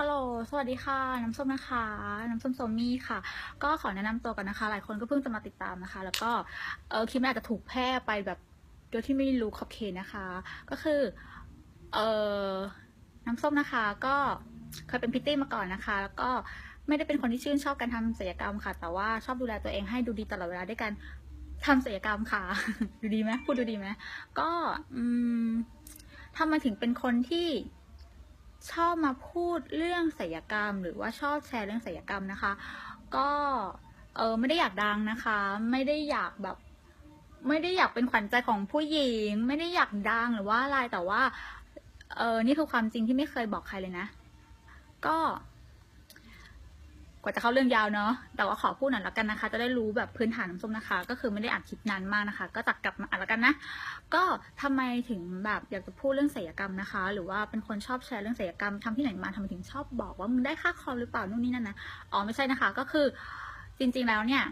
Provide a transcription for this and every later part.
ฮัลโหล สวัสดีค่ะ น้ำส้มนะคะ น้ำส้มโซมี่ค่ะ ก็ขอแนะนำตัวกันนะคะ หลายคนก็เพิ่งจะมาติดตามนะคะ แล้วก็เออคลิปอาจจะถูกแพร่ไปแบบโดยที่ไม่รู้ขอบเขตนะคะ ก็คือเออน้ำส้มนะคะ ก็เคยเป็นพิตตี้มาก่อนนะคะ แล้วก็ไม่ได้เป็นคนที่ชื่นชอบการทำศัลยกรรมค่ะ แต่ว่าชอบดูแลตัวเองให้ดูดีตลอดเวลาด้วยการทำศัลยกรรมค่ะ ดูดีไหมพูดดูดีไหมก็อืมทำไมถึงเป็นคนที่ ชอบมาพูดเรื่องศิลกรรม หรือว่าชอบแชร์เรื่องศิลกรรมนะคะ ก็เออไม่ได้อยากดังนะคะ ไม่ได้อยากแบบ ไม่ได้อยากเป็นขวัญใจของผู้หญิง ไม่ได้อยากดังหรือว่าอะไรแต่ว่าเออนี่คือความจริงที่ไม่เคยบอกใครเลยนะ ก็ ว่าจะเข้าเรื่องยาวเนาะแต่ว่าขอพูดหน่อยแล้วกันนะคะ จะได้รู้แบบพื้นฐานน้ำส้มนะคะ ก็คือไม่ได้อัดคลิปนานมากนะคะ ก็ตักกลับมาอัดแล้วกันนะ ก็ทำไมถึงแบบอยากจะพูดเรื่องศิลยกรรมนะคะ หรือว่าเป็นคนชอบแชร์เรื่องศิลยกรรมทำที่ไหนมาทำไมถึงชอบบอกว่ามึงได้ค่าคอมหรือเปล่านู่นนี่นั่นนะอ๋อไม่ใช่นะคะ ก็คือจริงๆแล้วเนี่ย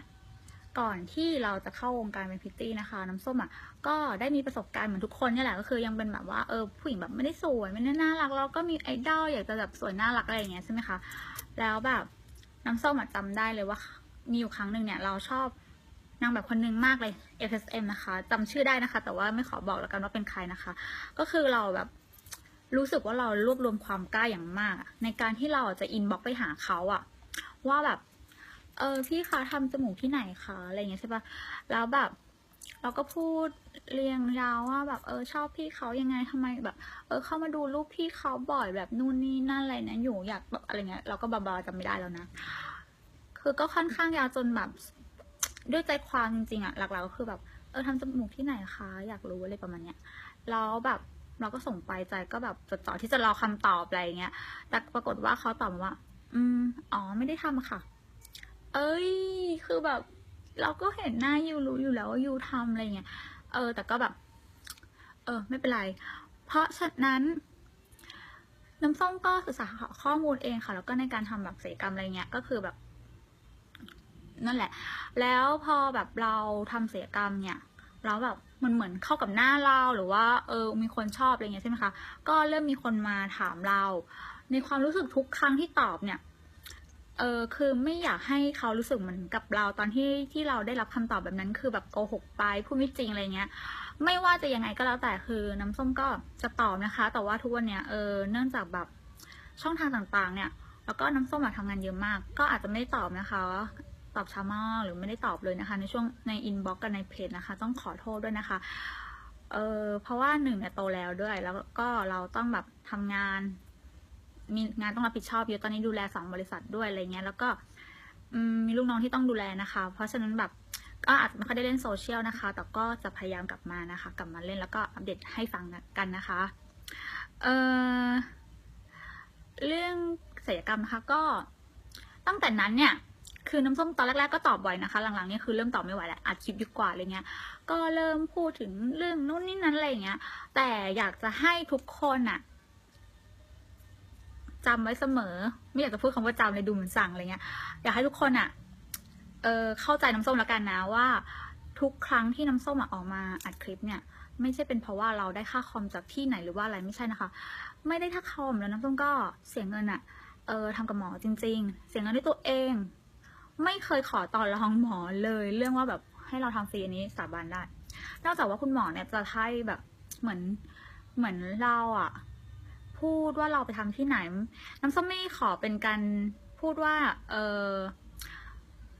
ก่อนที่เราจะเข้าวงการเป็นพิตตี้นะคะ น้ำส้มอะก็ได้มีประสบการณ์เหมือนทุกคนนี่แหละก็คือยังเป็นแบบว่าเออผู้หญิงแบบไม่ได้สวยไม่ได้น่ารักเราก็มีไอดอลอยากจะแบบสวยน่ารักอะไรอย่างเงี้ยใช่ไหมคะแล้วแบบ น้ำส้มอะจำได้เลยว่า มีอยู่ครั้งหนึ่งเนี่ย เราชอบนางแบบคนหนึงมากเลย FSM นะคะจำชื่อได้นะคะ แต่ว่าไม่ขอบอกแล้วกันว่าเป็นใครนะคะ ก็คือเราแบบรู้สึกว่าเรารวบรวมความกล้าอย่างมาก ในการที่เราจะอินบ็อกไปหาเขาอะว่าแบบ เออพี่คะทำจมูกที่ไหนคะอะไรเงี้ยใช่ปะแล้วแบบ เราก็พูดเรียงยาวว่าแบบเออชอบพี่เขายังไงทำไมแบบ เออเข้ามาดูรูปพี่เขาบ่อยแบบนู่นนี่นั่นอะไรนะอยู่อยากแบบอะไรเงี้ยเราก็บาๆจำไม่ได้แล้วนะ คือก็ค่อนข้างยาวจนแบบด้วยใจความจริงๆอะหลักๆก็คือแบบ เออทำจมูกที่ไหนคะ อยากรู้อะไรประมาณเนี้ยแล้วแบบเราก็ส่งไปใจก็แบบจดจ่อที่จะรอคำตอบอะไรเงี้ย แต่ปรากฏว่าเขาตอบมาว่า อืม อ๋อ ไม่ได้ทำค่ะ เอ้ย คือแบบ เราก็เห็นหน้ายูรู้อยู่แล้วว่ายูทำอะไรเงี้ย เออ แต่ก็แบบ เออ ไม่เป็นไร เพราะฉะนั้น น้ำส้มก็ศึกษาข้อมูลเองค่ะ แล้วก็ในการทำแบบศัลยกรรมอะไรเงี้ย ก็คือแบบ นั่นแหละ แล้วพอแบบเราทำศัลยกรรมเนี่ยแล้วแบบมันเหมือนเข้ากับหน้าเราหรือว่า เออ มีคนชอบอะไรเงี้ยใช่ไหมคะ ก็เริ่มมีคนมาถามเรา ในความรู้สึกทุกครั้งที่ตอบเนี่ย เออคือไม่อยากให้เขารู้สึกเหมือนกับเราตอนที่ที่เราได้รับคำตอบแบบนั้น คือแบบโกหกไปพูดไม่จริงอะไรเงี้ย ไม่ว่าจะยังไงก็แล้วแต่คือน้ำส้มก็จะตอบนะคะ แต่ว่าทุกวันเนี้ยเออเนื่องจากแบบช่องทางต่างๆ เนี่ย แล้วก็น้ำส้มอะทำงานเยอะมาก ก็อาจจะไม่ได้ตอบนะคะ ตอบช้ามากหรือไม่ได้ตอบเลยนะคะ ในช่วงในอินบ็อกซ์กับในเพจนะคะ ต้องขอโทษด้วยนะคะเออเพราะว่าหนึ่งเนี่ยโตแล้วด้วย แล้วก็เราต้องแบบทำงาน มีงานต้องรับผิดชอบเยอะตอนนี้ดูแลสองบริษัทด้วยอะไรเงี้ยแล้วก็มีลูกน้องที่ต้องดูแลนะคะ เพราะฉะนั้นแบบก็อาจจะไม่ค่อยได้เล่นโซเชียลนะคะ แต่ก็จะพยายามกลับมานะคะ กลับมาเล่นแล้วก็อัปเดตให้ฟังกันนะคะเออเรื่องศิลยกรรมนะคะก็ตั้งแต่นั้นเนี่ยคือน้ำส้มตอนแรก ๆก็ตอบบ่อยนะคะ หลังๆเนี่ยคือเริ่มตอบไม่ไหวแล้วอัดคลิปดีกว่าอะไรเงี้ย ก็เริ่มพูดถึงเรื่องนู่นนี่นั้นอะไรเงี้ย แต่อยากจะให้ทุกคนอะ จำไว้เสมอ ไม่อยากจะพูดคำว่าจำเลยดูเหมือนสั่งอะไรเงี้ย อยากให้ทุกคนอะเออเข้าใจน้ำส้มแล้วกันนะว่า ทุกครั้งที่น้ำส้มออกมาอัดคลิปเนี่ย ไม่ใช่เป็นเพราะว่าเราได้ค่าคอมจากที่ไหนหรือว่าอะไรไม่ใช่นะคะ ไม่ได้ค่าคอมแล้วน้ำส้มก็เสียเงินอะเออทำกับหมอจริง ๆ เสียเงินด้วยตัวเอง ไม่เคยขอต่อรองหมอเลยเรื่องว่าแบบให้เราทำฟรีอันนี้สาบานได้ นอกจากว่าคุณหมอเนี่ยจะให้แบบเหมือนเหมือนเราอะ พูดว่าเราไปทำที่ไหน น้ำส้มไม่ขอเป็นการพูดว่า เออ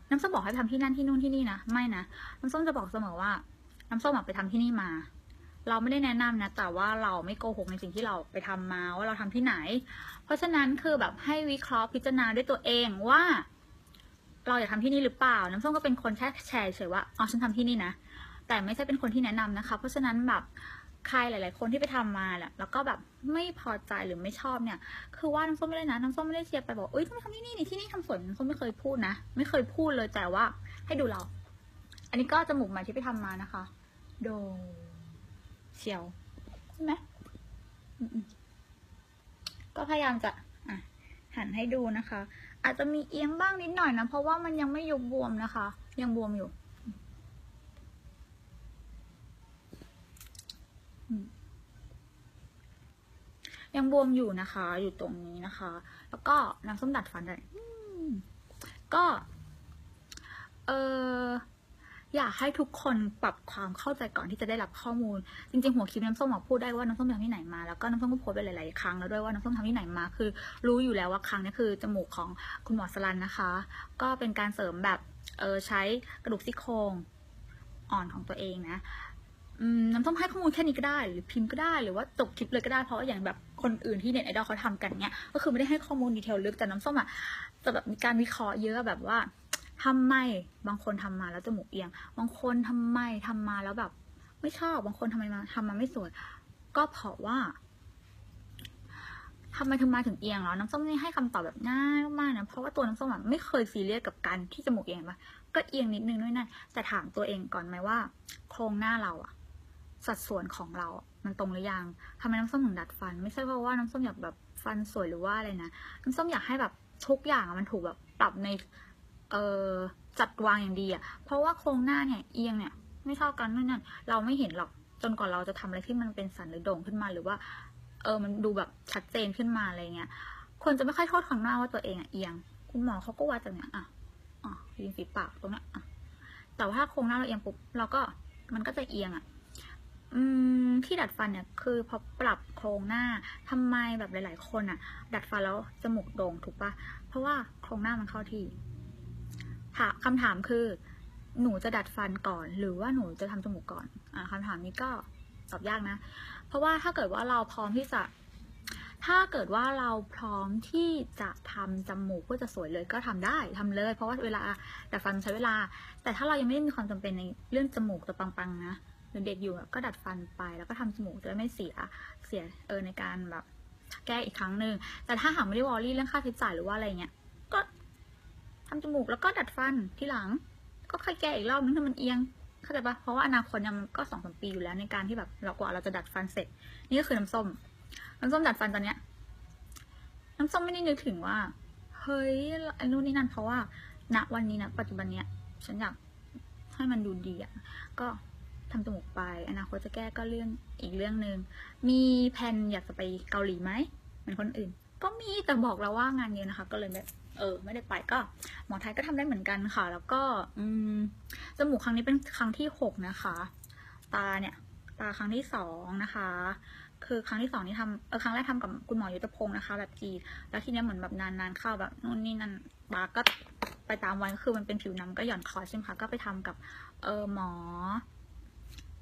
น้ำส้มบอกให้ไปทำที่นั่นที่นู่นที่นี่นะไม่นะน้ำส้มจะบอกเสมอว่า น้ำส้มไปทำที่นี่มา เราไม่ได้แนะนำนะ แต่ว่าเราไม่โกหกในสิ่งที่เราไปทำมาว่าเราทำที่ไหน เพราะฉะนั้นคือแบบให้วิเคราะห์พิจารณาด้วยตัวเองว่า เราอยากทำที่นี่หรือเปล่า น้ำส้มก็เป็นคนแค่แชร์เฉยว่าอ๋อฉันทำที่นี่นะแต่ไม่ใช่เป็นคนที่แนะนำนะคะ เพราะฉะนั้นแบบ ใครหลาย ๆ คนที่ไปทำมาแหละแล้วก็แบบไม่พอใจหรือไม่ชอบเนี่ย คือว่าน้ำส้มไม่ได้นะน้ำส้มไม่ได้เชียร์ไปบอกเอ้ยต้องไปทำที่นี่นี่ที่นี่ทำสวยน้ำส้มไม่เคยพูดนะไม่เคยพูดเลยแต่ว่า ให้ดูเรา อันนี้ก็จมูกใหม่ที่ไปทำมานะคะ โดเชียวใช่ไหมก็พยายามจะอะหันให้ดูนะคะ อาจจะมีเอียงบ้างนิดหน่อยนะเพราะว่ามันยังไม่ยุบบวมนะคะ ยังบวมอยู่ ยังบวมอยู่นะคะ อยู่ตรงนี้นะคะ แล้วก็น้ำส้มดัดฟันด้วยก็ เอออยากให้ทุกคนปรับความเข้าใจก่อนที่จะได้รับข้อมูล จริงๆ หัวคลิปน้ำส้มอะพูดได้ว่าน้ำส้มทำที่ไหนมาแล้วก็น้ำส้มก็โพสไปหลายๆครั้งแล้วด้วยว่าน้ำส้มทำที่ไหนมา คือ รู้อยู่แล้วว่าครั้งนี้คือจมูกของคุณหมอสลันนะคะ ก็เป็นการเสริมแบบเออใช้กระดูกซี่โครงอ่อนของตัวเองนะน้ำส้มให้ข้อมูลแค่นี้ก็ได้ หรือพิมพ์ก็ได้หรือว่าจบคลิปเลยก็ได้เพราะว่าอย่างแบบ คนอื่นที่เน็ตไอดอลเขาทำกันเนี้ยก็คือไม่ได้ให้ข้อมูลดีเทลลึกแต่น้ำส้มอะจะแบบมีการวิเคราะห์เยอะแบบว่าทำไมบางคนทำมาแล้วจมูกเอียง บางคนทำไมทำมาแล้วแบบ ไม่ชอบ บางคนทำไมมาทำมาไม่สวย ก็เพราะว่าทำไมถึงมาถึงเอียงเหรอ น้ำส้มนี่ให้คำตอบแบบง่ายมากนะ เพราะว่าตัวน้ำส้มอะไม่เคยซีเรียสกับการที่จมูกเอียงปะก็เอียงนิดนึงด้วยนะแต่ถามตัวเองก่อนไหมว่า โครงหน้าเราอะสัดส่วนของเรามันตรงหรือยังทำไมน้ำส้มถึงดัดฟัน ไม่ใช่เพราะว่าน้ำส้มอยากแบบฟันสวยหรือว่าอะไรนะ น้ำส้มอยากให้แบบทุกอย่างมันถูกแบบปรับในเอ่อจัดวางอย่างดีอะเพราะว่าโครงหน้าเนี่ยเอียงเนี่ย ไม่เท่ากันนู่นนั่นเราไม่เห็นหรอกจนกว่าเราจะทำอะไรที่มันเป็นสันหรือโด่งขึ้นมาหรือว่า เออมันดูแบบชัดเจนขึ้นมาอะไรเงี้ยคนจะไม่ค่อยโทษคนหน้าว่าตัวเองอะเอียง คุณหมอเขาก็วัดจากเนี้ยอะอะริมฝีปากตรงเนี้ยอะแต่ว่าถ้าโครงหน้าเราเอียงปุ๊บเราก็มันก็จะเอียงอะ อืมที่ดัดฟันเนี่ยคือพอปรับโครงหน้าทำไมแบบหลาย ๆ คนอะดัดฟันแล้วจมูกโด่งถูกปะเพราะว่าโครงหน้ามันเข้าที่ถามคำถามคือ หนูจะดัดฟันก่อน หรือว่าหนูจะทำจมูกก่อนอ่าคำถามนี้ก็ตอบยากนะ เพราะว่าถ้าเกิดว่าเราพร้อมที่จะ ถ้าเกิดว่าเราพร้อมที่จะทำจมูกเพื่อจะสวยเลยก็ทำได้ทำเลย เพราะว่าเวลาดัดฟันใช้เวลา แต่ถ้าเรายังไม่ได้มีความจำเป็นในเรื่องจมูกจะปังๆนะ หรือเด็กอยู่ก็ดัดฟันไป แล้วก็ทำจมูกจะได้ไม่เสียเสียเออในการแบบแก้อีกครั้งหนึ่งแต่ถ้าหากไม่ได้วอรี่เรื่องค่าใช้จ่ายหรือว่าอะไรเงี้ยก็ทำจมูกแล้วก็ดัดฟันที่หลัง ก็ค่อยแก้อีกรอบนึงถ้ามันเอียงเข้าใจปะเพราะว่าอนาคตเนี่ยมันก็สองสามปีอยู่แล้วในการที่แบบเรากว่าเราจะดัดฟันเสร็จ นี่ก็คือน้ำส้ม น้ำส้มดัดฟันตอนเนี้ย น้ำส้มไม่ได้นึกถึงว่า เฮ้ยอันนู้นนี่นั่นเพราะว่าณวันนี้นะปัจจุบันเนี้ยฉันอยากให้มันดูดีอะก็ ทำจมูกไป อนาคตจะแก้ก็เรื่องอีกเรื่องหนึ่งมีแผนอยากจะไปเกาหลีไหมเหมือนคนอื่น ก็มีแต่บอกแล้วว่างานเยอะนะคะ ก็เลยแบบเออ ไม่ได้ไปก็ หมอไทยก็ทำได้เหมือนกันค่ะ แล้วก็อืมจมูกครั้งนี้เป็นครั้งที่หกนะคะ ตาเนี่ย ตาครั้งที่สองนะคะ คือครั้งที่สองนี่ทำเออครั้งแรกทำกับคุณหมอยุทธพงศ์นะคะ แบบกรีดแล้วทีเนี้ยเหมือนแบบนานๆเข้าแบบนู่นนี่นั่นตาก็ไปตามวันคือมันเป็นผิวหนังก็หย่อนคอใช่ไหมคะก็ไปทำกับเออหมอ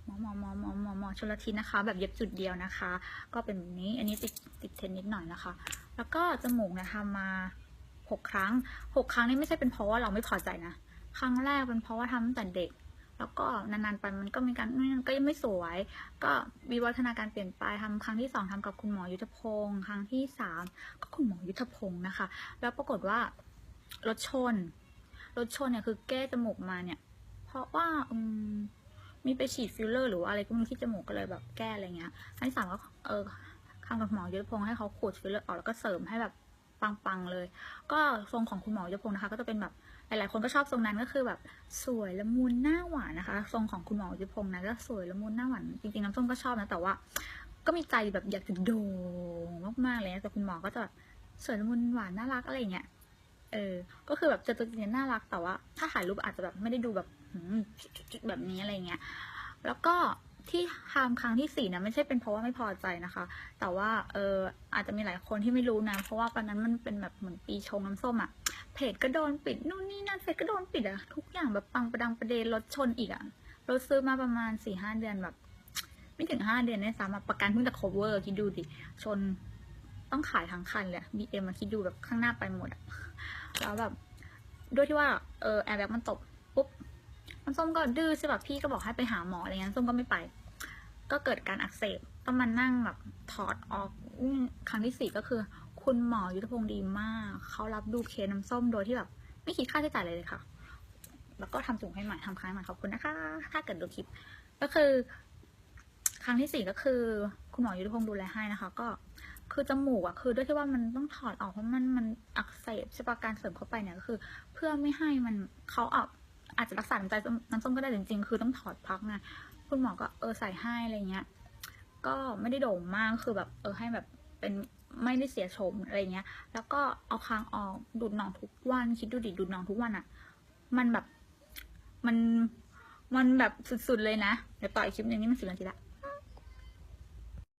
หมอหมอหมอหมอหมอหมอชลทิศนะคะ แบบเย็บจุดเดียวนะคะ ก็เป็นแบบนี้อันนี้ติดติดเทนนิดหน่อยนะคะ แล้วก็จมูกนี่ยทำมาหกครั้งหกครั้งนี่ไม่ใช่เป็นเพราะว่าเราไม่พอใจนะ ครั้งแรกเป็นเพราะว่าทำตั้งแต่เด็ก แล้วก็นานๆไปมันก็มีการนู่นก็ยังไม่สวย ก็วิวัฒนาการเปลี่ยนไปทำครั้งที่สองทำกับคุณหมอยุทธพงศ์ครั้งที่สามก็คุณหมอยุทธพงศ์นะคะ แล้วปรากฏว่ารถชนรถชนเนี่ยคือแก้จมูกมาเนี่ย เพราะว่าอืม มีไปฉีดฟิลเลอร์หรือว่าอะไรก็ไม่รู้ที่จมูกก็เลยแบบแก้อะไรเงี้ยครั้งที่สามก็เออครั้งกับหมอยุทธพงศ์ให้เขาขูดฟิลเลอร์ออกแล้วก็เสริมให้แบบปังๆเลย ก็ทรงของคุณหมอยุทธพงศ์นะคะ ก็จะเป็นแบบหลายๆคนก็ชอบทรงนั้นก็คือแบบสวยละมุนหน้าหวานนะคะ ทรงของคุณหมอยุทธพงศ์นะก็สวยละมุนหน้าหวานจริงๆน้ำส้มก็ชอบนะแต่ว่า ก็มีใจแบบอยากจะโด่งมากๆเลยนะแต่คุณหมอก็จะแบบสวยละมุนหวานน่ารักอะไรเงี้ยเออ ก็คือแบบจอตัวจริงน่ารักแต่ว่า ถ้าถ่ายรูปอาจจะแบบไม่ได้ดูแบบ แบบนี้อะไรเงี้ย แล้วก็ที่ทำครั้งที่สี่นะไม่ใช่เป็นเพราะว่าไม่พอใจนะคะ แต่ว่าเอออาจจะมีหลายคนที่ไม่รู้นะ เพราะว่าตอนนั้นมันเป็นแบบเหมือนปีชงน้ำส้มอะเพจก็โดนปิดนู่นนี่นั่นเฟซก็โดนปิดอะทุกอย่างแบบปังประดังประเดนรถชนอีกอะรถซื้อมาประมาณสี่ห้าเดือนแบบ ไม่ถึงห้าเดือนเนี่ยซ้ำประกันเพิ่งจะ cover คิดดูดิชนต้องขายทั้งคันเลยบีเอ็มมาคิดดูแบบข้างหน้าไปหมดอะแล้วแบบด้วยที่ว่าเออแอร์แบ็กมันตกปุ๊บ น้ำส้มก็ดื้อใช่แบบพี่ก็บอกให้ไปหาหมออะไรเงี้ยน้ำส้มก็ไม่ไป ก็เกิดการอักเสบต้องมานั่งแบบถอดออกครั้งที่สี่ก็คือ คุณหมอยุทธพงศ์ดีมาก เขารับดูเคสน้ำส้มโดยที่แบบไม่คิดค่าใช้จ่ายเลยเลยค่ะ แล้วก็ทำสูงให้ใหม่ทำครั้งใหม่ขอบคุณนะคะ ถ้าเกิดดูคลิป ก็คือ ครั้งที่สี่ก็คือ คุณหมอยุทธพงศ์ดูแลให้นะคะ ก็คือจมูกอะคือด้วยที่ว่ามันต้องถอดออกเพราะมันมันอักเสบใช่ปะการเสริมเข้าไปเนี่ยก็คือ เพื่อไม่ให้มันเขาเอา อาจจะรักษาน้ำใจน้ำส้มก็ได้จริงๆ คือต้องถอดพักไงคุณหมอก็เออใส่ให้อะไรเงี้ย ก็ไม่ได้โด่งมากคือแบบเออให้แบบเป็นไม่ได้เสียโฉมอะไรเงี้ย แล้วก็เอาคางออกดูดหนองทุกวันคิดดูดิดูดหนองทุกวันอะมันแบบมันมันแบบสุดๆเลยนะ เดี๋ยวต่ออีกคลิปหนึ่งนี่มันสิบนาทีละ